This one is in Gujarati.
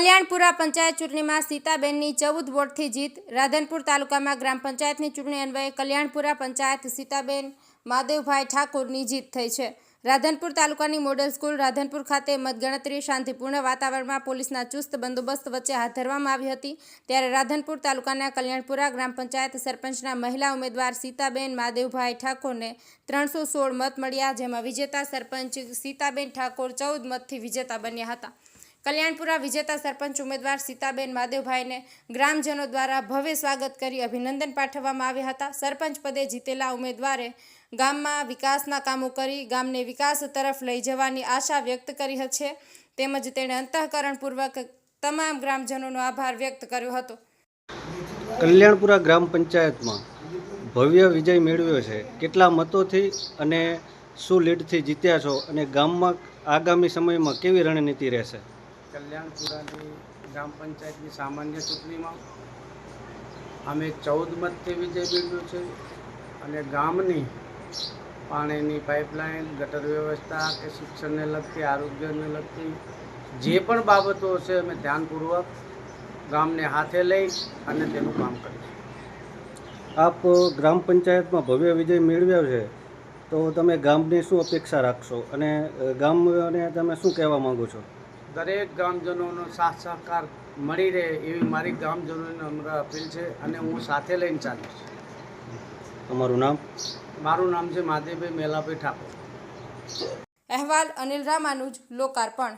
કલ્યાણપુરા પંચાયત ચૂંટણીમાં સીતાબેનની ચૌદ વોટથી જીત. રાધનપુર તાલુકામાં ગ્રામ પંચાયતની ચૂંટણી અન્વયે કલ્યાણપુરા પંચાયત સીતાબેન માદેવભાઈ ઠાકોરની જીત થઈ છે. રાધનપુર તાલુકાની મોડલ સ્કૂલ રાધનપુર ખાતે મતગણતરી, શાંતિપૂર્ણ વાતાવરણમાં પોલીસના ચુસ્ત બંદોબસ્ત વચ્ચે હાથ ધરવામાં આવી હતી. ત્યારે રાધનપુર તાલુકાના કલ્યાણપુરા ગ્રામ પંચાયત સરપંચના મહિલા ઉમેદવાર સીતાબેન માદેવભાઈ ઠાકોરને ત્રણસો સોળ મત મળ્યા, જેમાં વિજેતા સરપંચ સીતાબેન ઠાકોર ચૌદ મતથી વિજેતા બન્યા હતા. કલ્યાણપુરા વિજેતા સરપંચ ઉમેદવાર સીતાબેન માદેવભાઈને ગ્રામજનો દ્વારા ભવ્ય સ્વાગત કરી અભિનંદન પાઠવવામાં આવ્યા હતા. સરપંચ પદે જીતેલા ઉમેદવારે ગામમાં વિકાસના કામો કરી ગામને વિકાસ તરફ લઈ જવાની આશા વ્યક્ત કરી છે તેમજ તેણે અંતઃકરણપૂર્વક તમામ ગ્રામજનોનો આભાર વ્યક્ત કર્યો હતો. કલ્યાણપુરા ગ્રામ પંચાયતમાં ભવ્ય વિજય મેળવ્યો છે. કેટલા મતોથી અને શું લીડથી જીત્યા છો અને ગામમાં આગામી સમયમાં કેવી રણનીતિ રહેશે? કલ્યાણપુરાની ગ્રામ પંચાયતની સામાન્ય ચૂંટણીમાં અમે ચૌદ મતથી વિજય મેળવ્યો છે અને ગામની પાણીની પાઇપલાઇન, ગટર વ્યવસ્થા કે શિક્ષણને લગતી, આરોગ્યને લગતી જે પણ બાબતો છે અમે ધ્યાનપૂર્વક ગામને હાથે લઈ અને તેનું કામ કરીશું. આપ ગ્રામ પંચાયતમાં ભવ્ય વિજય મેળવ્યો છે, તો તમે ગામની શું અપેક્ષા રાખશો? અને ગામને તમે શું કહેવા માંગો છો? દરેક ગામજનોનો સાથ સહકાર મળી રહે એવી મારી ગામજનોને અમર અપીલ છે અને હું સાથે લઈને ચાલીશ. તમારું નામ? મારું નામ છે માધેભાઈ મેલાભાઈ ઠાકોર. અહેવાલ અનિલ રામાનુજ લોકાર્પણ.